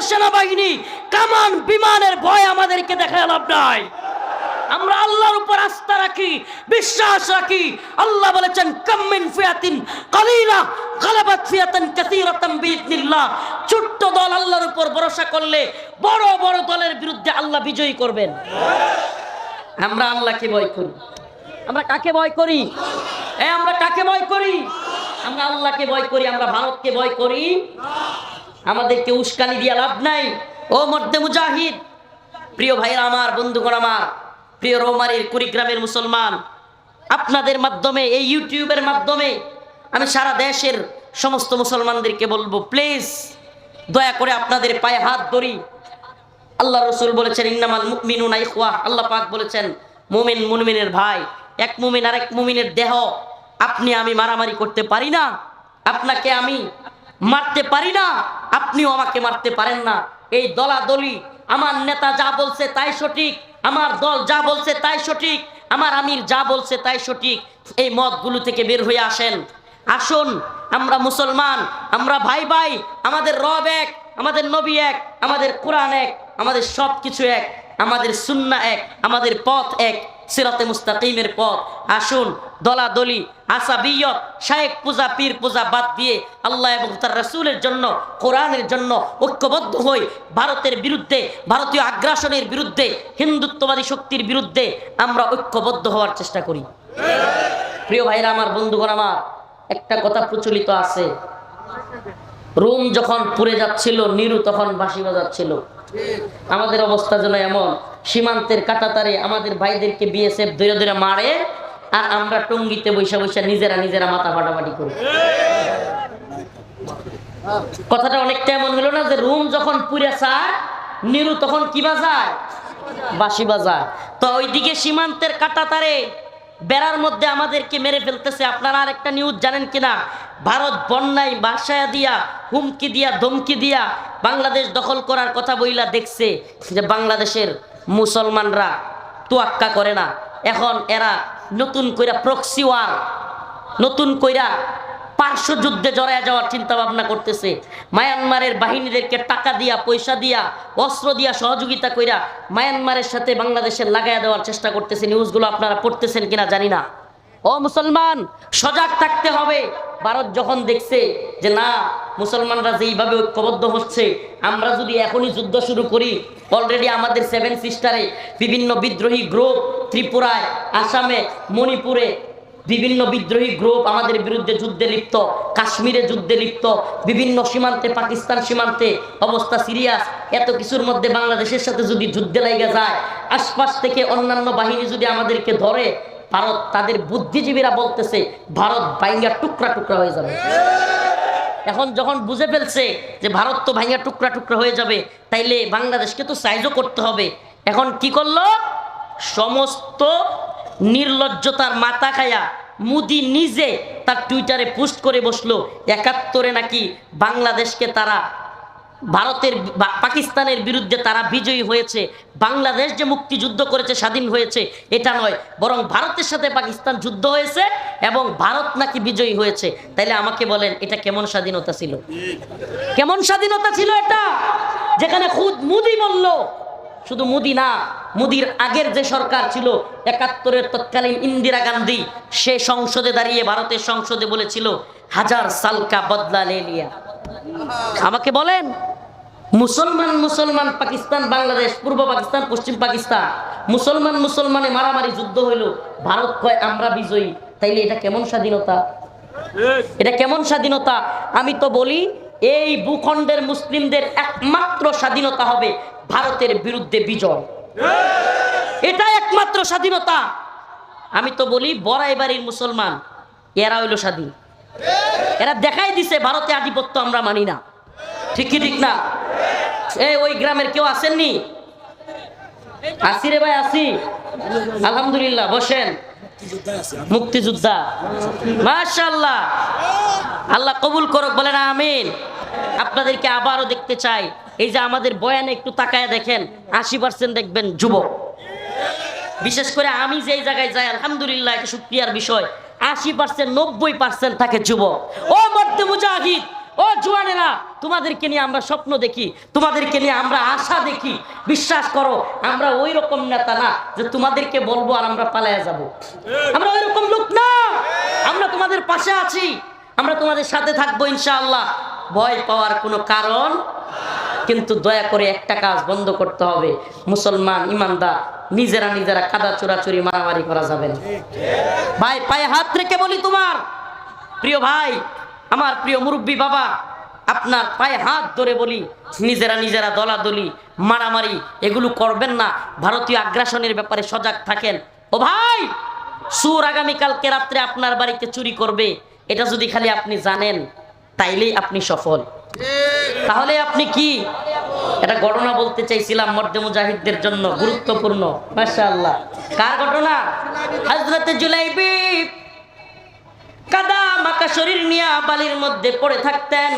সেনাবাহিনী, কামান বিমানের ভয় আমাদেরকে দেখা লাভ নাই। আমরা আল্লাহর উপর আস্থা রাখি, বিশ্বাস রাখি। আল্লাহ বলেছেন কাম্মিন ফিয়াতিন কালিলা, গালাবাত ফিয়াতান কাসীরাতান বিইذنিল্লাহ ছোট্ট দল আল্লাহর উপর ভরসা করলে বড় বড় দলের বিরুদ্ধে আল্লাহ বিজয়ী করবেন। আমরা আল্লাহকে ভয় করি। আমরা কাকে ভয় করি? এ, আমরা কাকে ভয় করি? আমরা আল্লাহকে ভয় করি, আমরা ভারতকে ভয় করি। আমাদেরকে উস্কানি দিয়া লাভ নাই। ও মর্দে মুজাহিদ, প্রিয় ভাইরা আমার, বন্ধুগণ আমার, প্রিয় রৌমারির কুড়িগ্রামের মুসলমান, আপনাদের মাধ্যমে, এই ইউটিউবের মাধ্যমে আমি সারা দেশের সমস্ত মুসলমানদেরকে বলব প্লিজ দয়া করে আপনাদের পায়ে হাত ধরি। আল্লাহ রসুল বলেছেন, ইন্নামাল মুমিনুনা ইখওয়া। আল্লাহ পাক বলেছেন, মুমিন মুমিনের ভাই, এক মুমিন আর এক মুমিনের দেহ, আপনি আমি মারামারি করতে পারি না। আপনাকে আমি মারতে পারি না, আপনিও আমাকে মারতে পারেন না। এই দলাদলি, আমার নেতা যা বলছে তাই সঠিক, আমার দল যা বলছে তাই সঠিক, আমার আমির যা বলছে তাই সঠিক, এই মতগুলো থেকে বের হয়ে আসেন। আসুন, আমরা মুসলমান, আমরা ভাই ভাই, আমাদের রব এক, আমাদের নবী এক, আমাদের কোরআন এক, আমাদের সব কিছু এক, আমাদের সুন্না এক, আমাদের পথ এক। সিরাতে মুস্তাকিমের পথ। আসুন, দলাদলি, আসাবিয়ত, শায়েক পূজা, পীর পূজা বাদ দিয়ে আল্লাহ এবং তার রাসূলের জন্য, কোরআনের জন্য ঐক্যবদ্ধ হই। ভারতের বিরুদ্ধে, ভারতীয় আগ্রাসনের বিরুদ্ধে, হিন্দুত্ববাদী শক্তির বিরুদ্ধে আমরা ঐক্যবদ্ধ হওয়ার চেষ্টা করি। প্রিয় ভাইরা আমার, বন্ধুগণ আমার, একটা কথা প্রচলিত আছে। রোম যখন পুড়ে যাচ্ছিল, নিরু তখন বাঁশি বাজাচ্ছিল। আমাদের অবস্থা যেন এমন সীমান্তের কাটাতারে আমাদের ভাইদেরকে বিএসএফ ধরে ধরে মারে, আর আমরা টঙ্গিতে বৈশা বৈশা নিজেরা নিজেরা মাথা ফাটাফাটি করি। কথাটা অনেকটা এমন হলো না যে রুম যখন পুড়ে চায় নিরু তখন কি বাজায়? বাসি বাজায়। তো ওইদিকে সীমান্তের কাটাতারে বেড়ার মধ্যে আমাদেরকে মেরে ফেলতেছে। আপনারা আর একটা নিউজ জানেন কিনা? ভারত বন্যায় বাসায় দিয়া, হুমকি দিয়া, ধমকি দিয়া বাংলাদেশ দখল করার কথা বইলা দেখছে যে বাংলাদেশের মুসলমানরা তোয়াক্কা করে না। এখন এরা নতুন কইরা প্রক্সি ওয়ার নতুন কইরা পার্শ্ব যুদ্ধে জড়ায় যাওয়ার চিন্তা ভাবনা করতেছে। মায়ানমারের বাহিনীদেরকে টাকা দিয়া, পয়সা দিয়া, অস্ত্র দিয়া সহযোগিতা কইরা মায়ানমারের সাথে বাংলাদেশের লাগাইয়া দেওয়ার চেষ্টা করতেছে। নিউজগুলো আপনারা পড়তেছেন কিনা জানি না। ও মুসলমান, সজাগ থাকতে হবে। ভারত যখন দেখছে যে না, মুসলমানরা যেইভাবে ঐক্যবদ্ধ হচ্ছে, আমরা যদি এখনই যুদ্ধ শুরু করি অলরেডি আমাদের সেভেন সিস্টারে বিভিন্ন বিদ্রোহী গ্রুপ ত্রিপুরায়, আসামে, মণিপুরে বিভিন্ন বিদ্রোহী গ্রুপ আমাদের বিরুদ্ধে যুদ্ধে লিপ্ত, কাশ্মীরে যুদ্ধে লিপ্ত, বিভিন্ন সীমান্তে, পাকিস্তান সীমান্তে অবস্থা সিরিয়াস। এত কিছুর মধ্যে বাংলাদেশের সাথে যদি যুদ্ধে লেগে যায়, আশপাশ থেকে অন্যান্য বাহিনী যদি আমাদেরকে ধরে ভারত, তাদের বুদ্ধিজীবীরা বলতেছে, ভারত বাইঙ্গা টুকরা টুকরা হয়ে যাবে। এখন যখন বুঝে ফেলছে যে ভারত তো ভাইঙ্গা টুকরা টুকরা হয়ে যাবে, তাইলে বাংলাদেশকে তো সাইজও করতে হবে। এখন কি করল? সমস্ত নির্লজ্জতার মাথা খায়া মুদি নিজে তার টুইটারে পোস্ট করে বসল, একাত্তরে নাকি বাংলাদেশকে তারা ভারতের পাকিস্তানের বিরুদ্ধে তারা বিজয়ী হয়েছে, বাংলাদেশ যে মুক্তিযুদ্ধ করেছে, স্বাধীন হয়েছে, এটা নয়, বরং ভারতের সাথে পাকিস্তান যুদ্ধ হয়েছে এবং ভারত নাকি বিজয়ী হয়েছে। তাইলে আমাকে বলেন, এটা কেমন স্বাধীনতা ছিল? কেমন স্বাধীনতা ছিল এটা? যেখানে খুদ মুদি বলল, শুধু মুদি না, মুদির আগের যে সরকার ছিল, একাত্তরের তৎকালীন ইন্দিরা গান্ধী, সে সংসদে দাঁড়িয়ে ভারতের সংসদে বলেছিল, হাজার সালকা বদলা লেলিয়া আমাকে বলেন মুসলমান মুসলমান, পাকিস্তান, বাংলাদেশ, পূর্ব পাকিস্তান, পশ্চিম পাকিস্তান। মুসলমান, মুসলমানে মারামারি, যুদ্ধ হইল। ভারত কয়, আমরা বিজয়ী। তাইলে এটা কেমন স্বাধীনতা? এটা কেমন স্বাধীনতা? আমি তো বলি, এই ভূখণ্ডের মুসলিমদের একমাত্র স্বাধীনতা হবে ভারতের বিরুদ্ধে বিজয়। এটা একমাত্র স্বাধীনতা। আমি তো বলি, বড়াই বাড়ির মুসলমান, এরা হইল স্বাধীন। এরা দেখাই দিছে, ভারতে আধিপত্য আমরা মানি না। ঠিক ঠিক না? ওই গ্রামের কেউ আসেননি? আসি রে ভাই, আসি। আলহামদুলিল্লাহ, বসেন। মুক্তিযোদ্ধা। মাশাল্লাহ আল্লাহ কবুল বলেন আমিন। আপনাদেরকে আবারও দেখতে চাই। এই যে আমাদের বয়ানে একটু তাকায় দেখেন, আশি পার্সেন্ট দেখবেন যুবক। বিশেষ করে আমি যেই জায়গায় যাই, আলহামদুলিল্লাহ, এটা সুক্রিয়ার বিষয়। আশি পার্সেন্ট নব্বই পার্সেন্ট থাকে যুবক। ও মর্দে মুজাহিদ ও জুয়ানেরা, তোমাদেরকে নিয়ে আমরা স্বপ্ন দেখি, তোমাদেরকে নিয়ে আমরা আশা দেখি। বিশ্বাস করো, আমরা ওই রকম নেতা না যে তোমাদেরকে বলব আর আমরা পালায়া যাব। আমরা ওই রকম লোক না। আমরা তোমাদের পাশে আছি। আমরা তোমাদের সাথে থাকব ইনশাআল্লাহ। ভয় পাওয়ার কোনো কারণ? কিন্তু দয়া করে একটা কাজ বন্ধ করতে হবে। মুসলমান ইমানদার, নিজেরা নিজেরা কাদা চোরাচুরি মারামারি করা যাবে না। ভাই, পায়ে হাত রেখে বলি তোমার। প্রিয় ভাই আমার প্রিয় মুরব্বী বাবা, আপনার পায়ে হাত ধরে বলি, নিজেরা নিজেরা দলাদলি, মারামারি, এগুলো করবেন না। ভারতীয় আগ্রাসনের ব্যাপারে সজাগ থাকেন। ও ভাই, সুর আগামীকালকে রাত্রে আপনার বাড়িতে চুরি করবে, এটা যদি খালি আপনি জানেন, তাইলেই আপনি সফল। তাহলে আপনি কি? এটা ঘটনা বলতে চাইছিলাম মর্দে মুজাহিদদের জন্য, গুরুত্বপূর্ণ, মাশাআল্লাহ। কার ঘটনা? হযরতে জুলাইবি শরীর নিয়ে বালির মধ্যে পড়ে থাকতেন।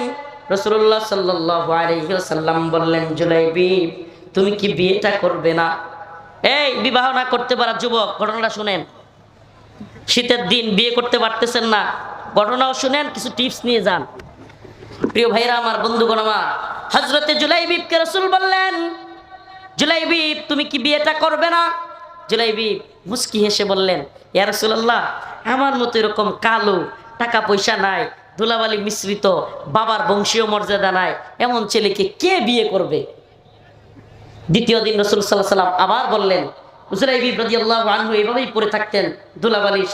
রসুল্লাহ ওয়াসাল্লাম বললেন, জুলাইবি, তুমি কি বিয়েটা করবে না? এই, বিবাহ না করতে পারা যুবক, ঘটনাটা শুনেন। শীতের দিন বিয়ে করতে পারতেছেন না, ঘটনাও শুনেন, কিছু টিপস নিয়ে যান। প্রিয় ভাইরা আমার বন্ধুগণ, আমার হজরতে জুলাইবিবকে রসুল বললেন, জুলাইবিব, তুমি কি বিয়েটা করবে না? জুলাইবিব মুস্কি হেসে বললেন, ইয়া রসুল্লাহ আমার মতো এরকম কালো টাকা পয়সা নাই, ধুলাবালি মিশ্রিত, বাবার বংশীয় মর্যাদা নাই, এমন ছেলেকে কে বিয়ে করবে? দ্বিতীয় দিন রসুল সাল্লাহ সাল্লাম আবার বললেন পরে থাকতেন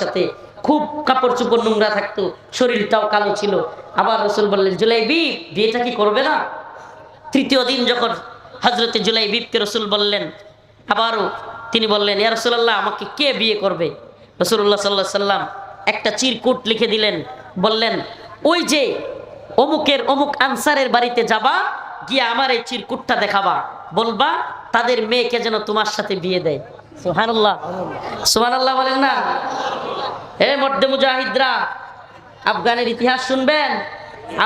সাথে। খুব কাপড় নোংরা থাকতো, শরীরটাও কালো ছিল। আবার রসুল বললেন, জুলাইবি, বিয়েটা কি করবে না? তৃতীয় দিন যখন হজরতে জুলাইবিবকে রসুল বললেন, আবারও তিনি বললেন রসুল্লাহ আমাকে কে বিয়ে করবে? রসুল্লাহ সাল্লাহ সাল্লাম একটা চিরকুট লিখে দিলেন, বললেন, ওই যে অমুকের অমুক আনসারের বাড়িতে যাবা, গিয়ে আমার এই চিরকুটটা দেখাবা, বলবা, তাদের মেয়েকে যেন তোমার সাথে বিয়ে দেয়। সুহানুল্লাহ সুহানুল্লাহ বলেন না। হে মধ্যে মুজাহিদরা, আফগানের ইতিহাস শুনবেন?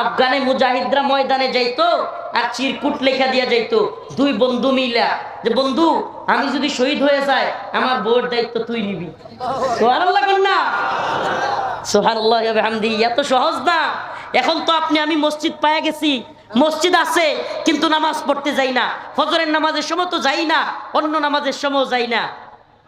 আফগানে মুজাহিদরা ময়দানে যাইতো আর চিরকুট লেখা দিয়া যাইতো। দুই বন্ধু মিলা, যে বন্ধু, আমি যদি শহীদ হয়ে যাই, আমার বউয়ের দায়িত্ব তুই নিবি। না এত সহজ না। এখন তো আপনি, আমি মসজিদ পায়া গেছি। মসজিদ আছে, কিন্তু নামাজ পড়তে যাই না। ফজরের নামাজের সময় তো যাই না, অন্য নামাজের সময় যাই না।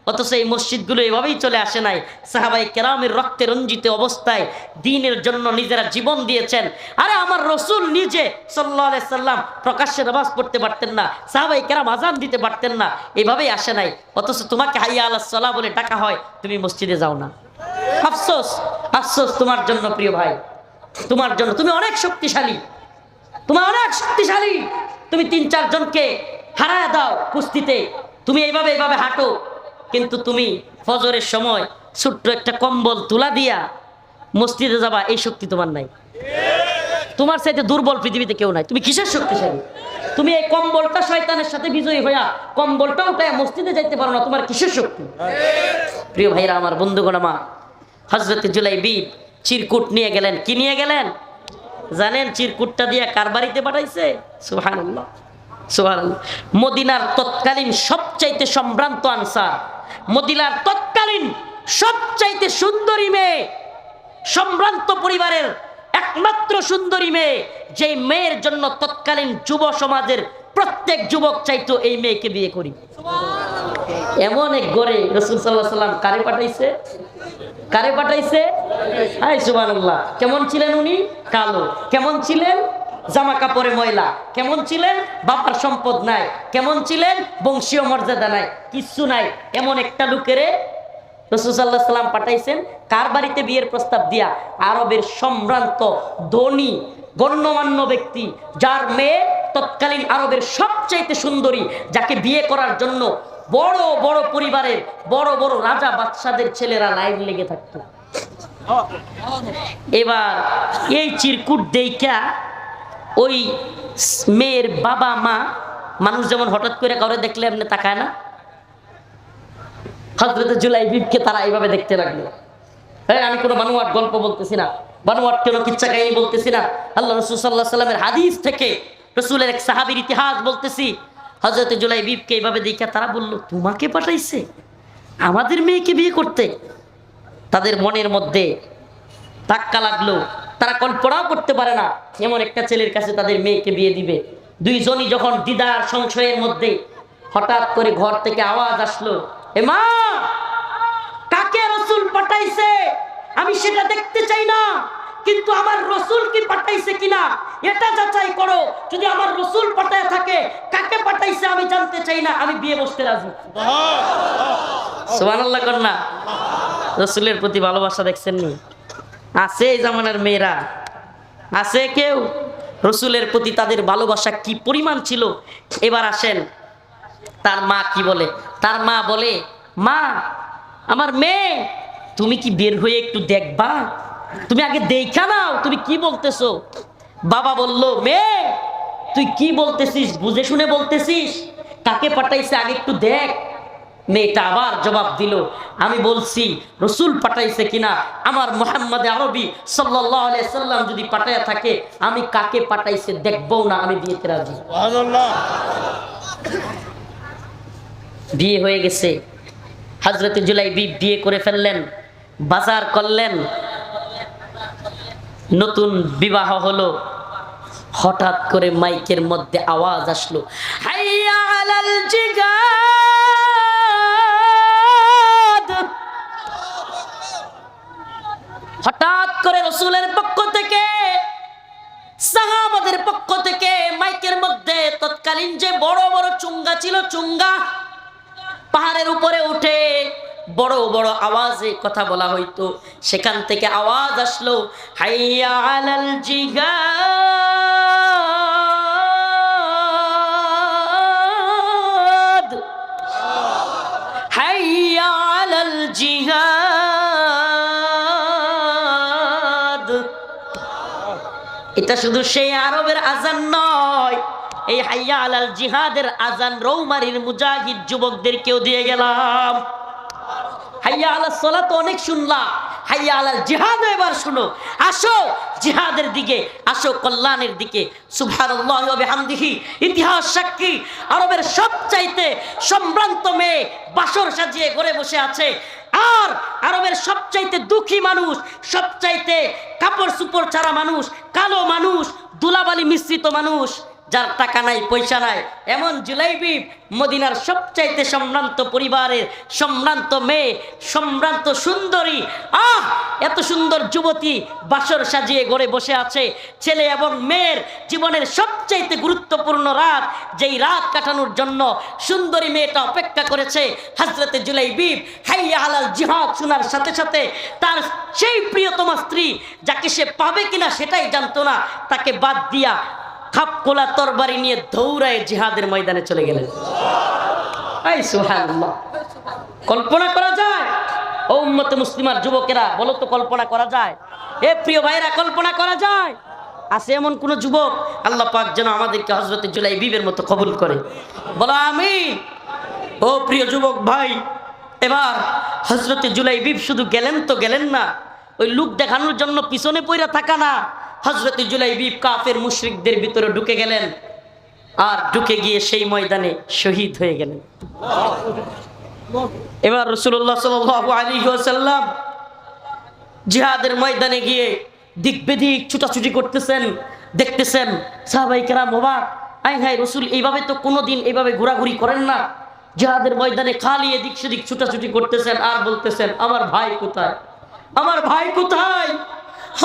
অথচ এই মসজিদগুলো এভাবেই চলে আসে নাই। সাহাবাই কেরামের রক্তে রঞ্জিত অবস্থায় দিনের জন্য নিজেরা জীবন দিয়েছেন। আরে আমার রসুল নিজে সাল্লাহ সাল্লাম প্রকাশ্যে নামাজ পড়তে পারতেন না সাহাবাই কেরাম আজান দিতে পারতেন না, এভাবেই আসে নাই। অথচ তোমাকে হাইয়া আল্লাহ সাল্লাহ বলে ডাকা হয়, তুমি মসজিদে যাও না। আফসোস আফসোস তোমার জন্য প্রিয় ভাই। তোমার জন্য, তুমি অনেক শক্তিশালী। তোমার অনেক শক্তিশালী। তুমি তিন চারজনকে হারায় দাও কুস্তিতে। তুমি এইভাবে এইভাবে হাঁটো। কিন্তু তুমি ফজরের সময় ছোট্ট একটা কম্বল তুলা দিয়া মসজিদে যাবা, এই শক্তি তোমার নাই। তোমার চাইতে দুর্বল পৃথিবীতে কেউ নাই। তুমি কিসের শক্তিশালী? তুমি এই কম্বলটা শয়তানের সাথে বিজয়ী হইয়া কম্বলটা উঠায় মসজিদে যাইতে পারো না, তোমার কিসের শক্তি? প্রিয় ভাইরা, আমার বন্ধুগণ, আমার হজরত জুলাই বিদ চিরকুট নিয়ে গেলেন। কি নিয়ে গেলেন? জানেন চিরকুটটা দিয়ে কার বাড়িতে পাঠাইছে? সুহান সুহান মদিনার তৎকালীন সবচাইতে সম্ভ্রান্ত আনসার মদিনার তৎকালীন সবচাইতে সুন্দরী মেয়ে, সম্ভ্রান্ত পরিবারের একমাত্র সুন্দরী মেয়ে, যেই মেয়ের জন্য তৎকালীন যুব সমাজের প্রত্যেক যুবক চাইতো এই মেয়েকে বিয়ে করি। এমন এক গড়ে রসুল সাল্লাহ সাল্লাম কারে পাঠাইছে? কারে পাঠাইছে? হাই সুবহানাল্লাহ। কেমন ছিলেন উনি? কালো। কেমন ছিলেন? জামা কাপড়ে ময়লা। কেমন ছিলেন? বাবার সম্পদ নাই। কেমন ছিলেন? বংশীয় মর্যাদা নাই। কিচ্ছু নাই। এমন একটা লোকেরে রসুসাল্লাহ পাঠাইছেন, কার বাড়িতে বিয়ের প্রস্তাব দিয়া? আরবের সম্ভ্রান্ত, ধনী, গণ্যমান্য ব্যক্তি, যার মেয়ে তৎকালীন আরবের সবচাইতে সুন্দরী, যাকে বিয়ে করার জন্য বড় বড় পরিবারের, বড় বড় রাজা বাদশাদের ছেলেরা লাইন লেগে থাকত। এবার এই চিরকুট দেইকা ওই মেয়ের বাবা, মা, মানুষ যেমন হঠাৎ করে কাউরে দেখলে এমনি তাকায় না? হজরত জুলাই বিবকে তারা এইভাবে দেখতে লাগল। হ্যাঁ আমি কোনো বানুয়াট গল্প বলতেছি না। বানুয়াট কোনো কিচ্ছা কাহিনী বলতেছি না। আল্লাহ রসুল সাল্লাহ সাল্লামের হাদিস থেকে রসুলের এক সাহাবির ইতিহাস বলতেছি হজরত জুলাই বিবকে এইভাবে দেখে তারা বলল, তোমাকে পাঠাইছে? আমাদের মেয়েকে বিয়ে করতে? তাদের মনের মধ্যে ধাক্কা লাগল। তারা কল্পনাও করতে পারে না এমন একটা ছেলের কাছে তাদের মেয়েকে বিয়ে দিবে। দুইজনই যখন দিদার সংশয়ের মধ্যে হঠাৎ করে ঘর থেকে আওয়াজ আসলো এ মা কাকে রসুল পাঠাইছে? আমি সেটা দেখতে চাই না কিন্তু আমার রসুল কি পাঠাইছে কিনা? এটা যাচাই করো যদি আমার রসুল পাঠায় থাকে কাকে পাঠাইছে আমি জানতে চাই না আমি বিয়ে বসতে রাজি। সুবহানাল্লাহ। কন্যা রসুলের প্রতি ভালোবাসা দেখছেন নি? আছে এই জামানার মেয়েরা? আছে কেউ? রসুলের প্রতি তাদের ভালোবাসা কি পরিমাণ ছিল? এবার আসেন। তার মা কি বলে? তার মা বলে, মা, আমার মেয়ে, তুমি কি বের হয়ে একটু দেখবা? তুমি আগে দেখা নাও, তুমি কি বলতেছো? বাবা বলল, মেয়ে, তুই কি বলতেছিস? বুঝে শুনে বলতেছিস? কাকে পাঠাইছে আগে একটু দেখ। মেয়েটা আবার জবাব দিল আমি বলছি রসুল পাঠাইছে কিনা? আমার মোহাম্মদ আরবি সাল্লাম যদি পাঠাইয়া থাকে আমি কাকে পাঠাইছে দেখব না আমি বিয়েতে রাজি। বিয়ে হয়ে গেছে। হাজরত জুলাই বিয়ে করে ফেললেন বাজার করলেন। নতুন বিবাহ হলো। হঠাৎ করে মাইকের মধ্যে আওয়াজ আসলো হাইয়া চুঙ্গা। পাহাড়ের উপরে উঠে বড় বড় আওয়াজে কথা বলা হইতো। সেখান থেকে আওয়াজ আসলো, হাইয়া আলাল জিহাদ এটা শুধু সেই আরবের আজান নয় এই হাইয়া আলাল জিহাদের আজান রৌমারির মুজাহিদ যুবকদেরকেও দিয়ে গেলাম। হাইয়া আলাল সলা তো অনেক শুনলাম হাইয়া আলাল জিহাদ এবার শুনো। আসো জিহাদের দিকে, আসো কল্যাণের দিকে। বিহামদিহি। ইতিহাস সাক্ষী, আরবের সবচাইতে সম্ভ্রান্ত মেয়ে বাসর সাজিয়ে ঘরে বসে আছে। আর আরবের সবচাইতে দুঃখী মানুষ, সবচাইতে কাপড় সুপড় ছাড়া মানুষ, কালো মানুষ, দুলাবালি মিশ্রিত মানুষ যার টাকা নাই, পয়সা নাই, এমন জুলাইবি মদিনার সবচাইতে সম্ভ্রান্ত পরিবারের সম্ভ্রান্ত মেয়ে, সম্ভ্রান্ত সুন্দরী। আহ! এত সুন্দর যুবতী বাসর সাজিয়ে গড়ে বসে আছে। ছেলে এবং মেয়ের জীবনের সবচাইতে গুরুত্বপূর্ণ রাত, যেই রাত কাটানোর জন্য সুন্দরী মেয়েটা অপেক্ষা করেছে হাজরতে জুলাইবিব হাইয়া হালাল জিহাদ শোনার সাথে সাথে তার সেই প্রিয়তমা স্ত্রী, যাকে সে পাবে কিনা সেটাই জানতো না, তাকে বাদ দিয়া খাপকোলা তরবারি নিয়ে দৌড়ায় জিহাদের ময়দানে চলে গেলেন। কল্পনা করা যায়? ও উম্মতে মুসলিমার যুবকেরা, বলো তো কল্পনা করা যায়? এ প্রিয় ভাইরা কল্পনা করা যায়? আছে এমন কোন যুবক, আল্লাহ পাক যেন আমাদেরকে হজরতে জুলাই বিবের মতো কবুল করে। বলো আমি ও প্রিয় যুবক ভাই, এবার হজরতে জুলাই বিব শুধু গেলেন তো গেলেন না, ওই লুক দেখানোর জন্য পিছনে পইরা থাকা না। হজরতে জুলাই বিব কাফের মুশরিকদের ভিতরে ঢুকে গেলেন আর ঢুকে গিয়ে সেই ময়দানে শহীদ হয়ে গেলেন। এবার রসুল্লাহ সাল আলী সাল্লাম জিহাদের ময়দানে গিয়ে দিক বেদিক ছুটাছুটি করতেছেন, দেখতেছেন, সাহাবাই কেরাম বাবা আই হাই রসুল, এইভাবে তো কোনোদিন এইভাবে ঘোরাঘুরি করেন না। জিহাদের ময়দানে খালি এদিক সেদিক ছুটাছুটি করতেছেন আর বলতেছেন, আমার ভাই কোথায়? আমার ভাই কোথায়?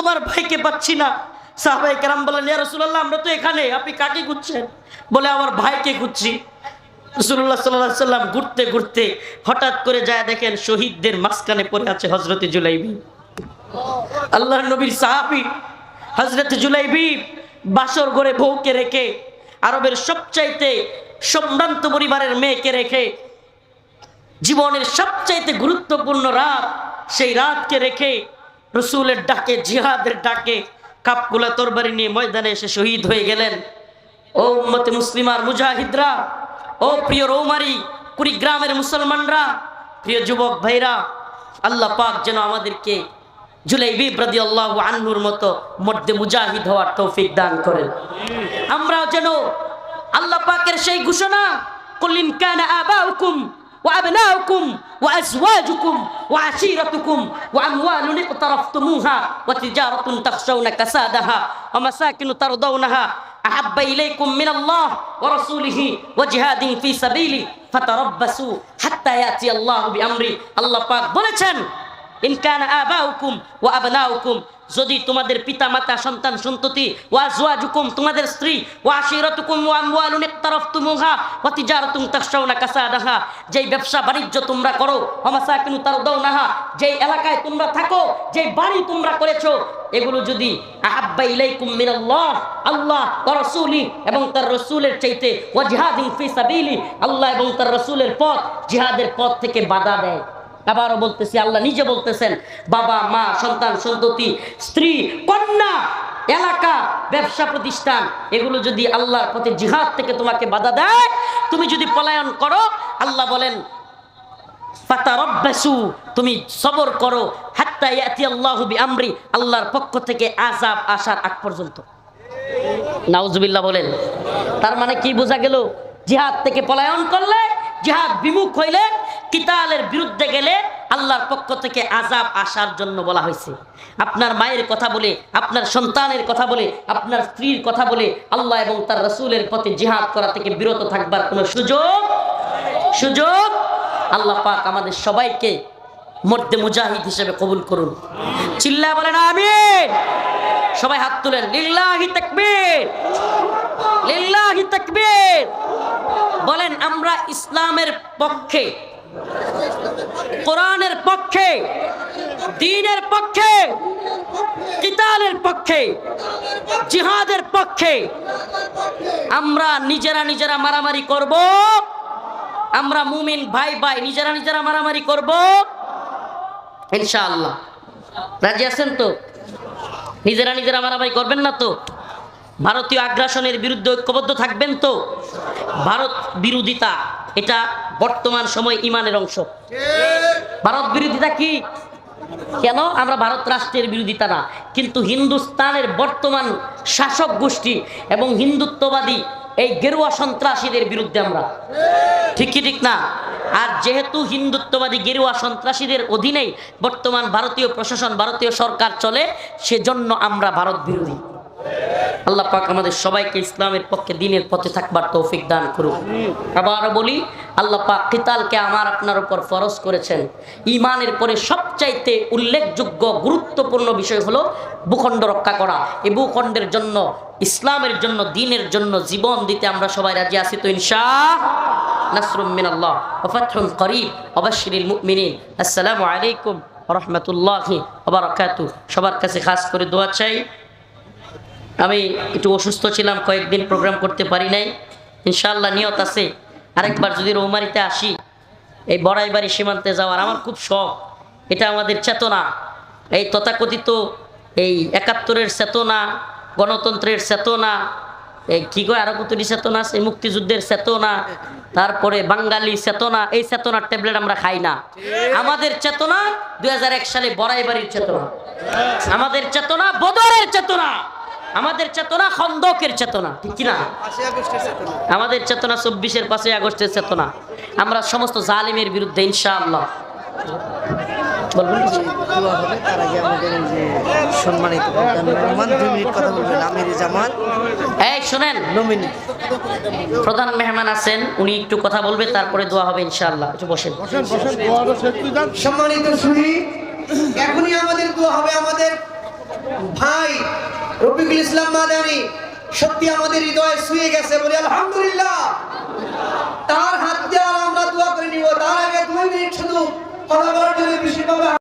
আমার ভাইকে পাচ্ছি না। সাহাবাই কেরাম বলেন, ইয়া রসুল্লাহ আমরা তো এখানে, আপনি কাকে খুঁজছেন? বলে, আমার ভাইকে খুঁজছি। রসুল্লাহ সাল্লাহ সাল্লাম ঘুরতে ঘুরতে হঠাৎ করে যায় দেখেন শহীদদের মাঝখানে পড়ে আছে হজরতে জুলাইবি। আল্লাহ নবীর সাহাবি হজরত জুলাইবি বাসর ঘরে বউকে রেখে, আরবের সবচাইতে সম্ভ্রান্ত পরিবারের মেয়েকে রেখে, জীবনের সবচাইতে গুরুত্বপূর্ণ রাত সেই রাতকে রেখে রসুলের ডাকে, জিহাদের ডাকে কাপগুলা তরবারি নিয়ে ময়দানে এসে শহীদ হয়ে গেলেন। ও মতে মুসলিমার মুজাহিদরা, ও প্রিয় রৌমারি, কুড়িগ্রামের মুসলমানরা, প্রিয় যুবক ভাইরা, আল্লাহ পাক যেন আমাদেরকে ব্রদি আল্লাহ মতো মধ্যে মুজাহিদ হওয়ার তৌফিক দান করেন। যেন আল্লাহ পাকের সেই ঘোষণা وأبناؤكم وأزواجكم وعشيرتكم وأموال اقترفتموها وتجارة تخشون كسادها ومساكن ترضونها أحب إليكم من الله ورسوله وجهاد في سبيله فتربصوا حتى يأتي الله بأمره الله পাক বলেছেন ইন কানা আবাউকুম ওয়া আবনাউকুম, যদি তোমাদের পিতামাতা, সন্তান, সন্ততি তোমাদের স্ত্রী যেই ব্যবসা বাণিজ্য তোমরা করো, ওয়া যেই এলাকায় তোমরা থাকো, যেই বাড়ি তোমরা করেছ, এগুলো যদি আল্লাহ এবং তার রাসূলের চাইতে, ওয়া জিহাদিন আল্লাহ এবং তার রাসূলের পথ, জিহাদের পথ থেকে বাধা দেয়। আবারও বলতেছি, আল্লাহ নিজে বলতেছেন, বাবা, মা, সন্তান, সন্ততি, স্ত্রী, কন্যা, এলাকা, ব্যবসা প্রতিষ্ঠান, এগুলো যদি আল্লাহর পথে জিহাদ থেকে তোমাকে বাধা দেয়, তুমি যদি পলায়ন করো, আল্লাহ বলেন তুমি সবর করো, হাত্তা আল্লাহর পক্ষ থেকে আযাব আসার আগ পর্যন্ত। নাউজুবিল্লাহ বলেন। তার মানে কি বোঝা গেল? জিহাদ থেকে পলায়ন করলে জিহাদ বিমুখ হইলে কিতালের বিরুদ্ধে গেলে আল্লাহর পক্ষ থেকে আজাব আসার জন্য বলা হয়েছে আপনার মায়ের কথা বলে, আপনার সন্তানের কথা বলে, আপনার স্ত্রীর কথা বলে আল্লাহ এবং তার রসুলের পথে জিহাদ করা থেকে বিরত থাকবার কোনো সুযোগ সুযোগ আল্লাহ পাক আমাদের সবাইকে মধ্যে মুজাহিদ হিসেবে কবুল করুন। চিল্লা বলেন, আমিন। সবাই হাত তুলেন। লিল্লাহি তাকবীর। লিল্লাহি তাকবীর। বলেন, আমরা ইসলামের পক্ষে, কোরআনের পক্ষে দ্বীনের পক্ষে, কিতালের পক্ষে, জিহাদের পক্ষে, আমরা নিজেরা নিজেরা মারামারি করব। আমরা মুমিন ভাই ভাই নিজেরা নিজেরা মারামারি করব। ইনশাআল্লাহ। রাজি আছেন তো? নিজেরা নিজেরা মারামারি করবেন না তো? ভারতীয় আগ্রাসনের বিরুদ্ধে ঐক্যবদ্ধ থাকবেন তো? ভারত বিরোধিতা, এটা বর্তমান সময় ইমানের অংশ। ভারত বিরোধিতা কি? কেন? আমরা ভারত রাষ্ট্রের বিরোধিতা না, কিন্তু হিন্দুস্তানের বর্তমান শাসক গোষ্ঠী এবং হিন্দুত্ববাদী এই গেরুয়া সন্ত্রাসীদের বিরুদ্ধে আমরা। ঠিক কি ঠিক না? আর যেহেতু হিন্দুত্ববাদী গেরুয়া সন্ত্রাসীদের অধীনেই বর্তমান ভারতীয় প্রশাসন, ভারতীয় সরকার চলে, সেজন্য আমরা ভারত বিরোধী। আল্লাহ পাক আমাদের সবাইকে ইসলামের পক্ষে দিনের পথে থাকবার তৌফিক দান করুক। আবার বলি, আল্লাহ পাক কিতালকে আমার আপনার উপর ফরজ করেছেন। ইমানের পরে সবচাইতে উল্লেখযোগ্য গুরুত্বপূর্ণ বিষয় হলো ভূখণ্ড রক্ষা করা। এই ভূখণ্ডের জন্য, ইসলামের জন্য, দিনের জন্য জীবন দিতে আমরা সবাই রাজি আছি তো ইনশা নাসরুম মিনাল্লাহ ওয়া ফাতহুন করিব। অবাশিরিল মুমিনিন। আসসালামু আলাইকুম রাহমাতুল্লাহি ওয়া বারাকাতুহু। সবার কাছে খাস করে দোয়া চাই। আমি একটু অসুস্থ ছিলাম, কয়েকদিন প্রোগ্রাম করতে পারি নাই। ইনশাল্লাহ নিয়ত আছে। আরেকবার যদি রৌমারিতে আসি, এই বড়াইবাড়ি সীমান্তে যাওয়ার আমার খুব শখ। এটা আমাদের চেতনা। এই তথাকথিত এই একাত্তরের চেতনা, গণতন্ত্রের চেতনা, এই কী কয় আরও কতটি চেতনা আছে? মুক্তিযুদ্ধের চেতনা, তারপরে বাঙালি চেতনা, এই চেতনার ট্যাবলেট আমরা খাই না। আমাদের চেতনা দুই হাজার এক সালে বড়াইবাড়ির চেতনা। আমাদের চেতনা বদরের চেতনা। আমাদের চেতনা খন্দকের চেতনা ঠিক কিনা? আমাদের চেতনা চব্বিশের পাঁচই আগস্টের চেতনা। আমরা সমস্ত জালিমের বিরুদ্ধে ইনশাআল্লাহ। বলবেন দোয়া হবে তার আগে আমাদের যে সম্মানিত প্রধান মেহমান দুই মিনিট কথা বলবেন আমির জামাত এই শোনেন। নমিনি। প্রধান মেহমান আছেন উনি একটু কথা বলবে তারপরে দোয়া হবে ইনশাআল্লাহ। একটু বসেন। সম্মানিত শুনি এখনই আমাদের দোয়া হবে আমাদের ভাই রফিকুল ইসলাম মাদানি, সত্যি আমাদের হৃদয়ে শুয়ে গেছে, বলি আলহামদুলিল্লাহ। তার হাত দিয়ে আমরা দোয়া করে নিব, তার আগে দুই মিনিট শুধু কথা বলার জন্য বিশেষভাবে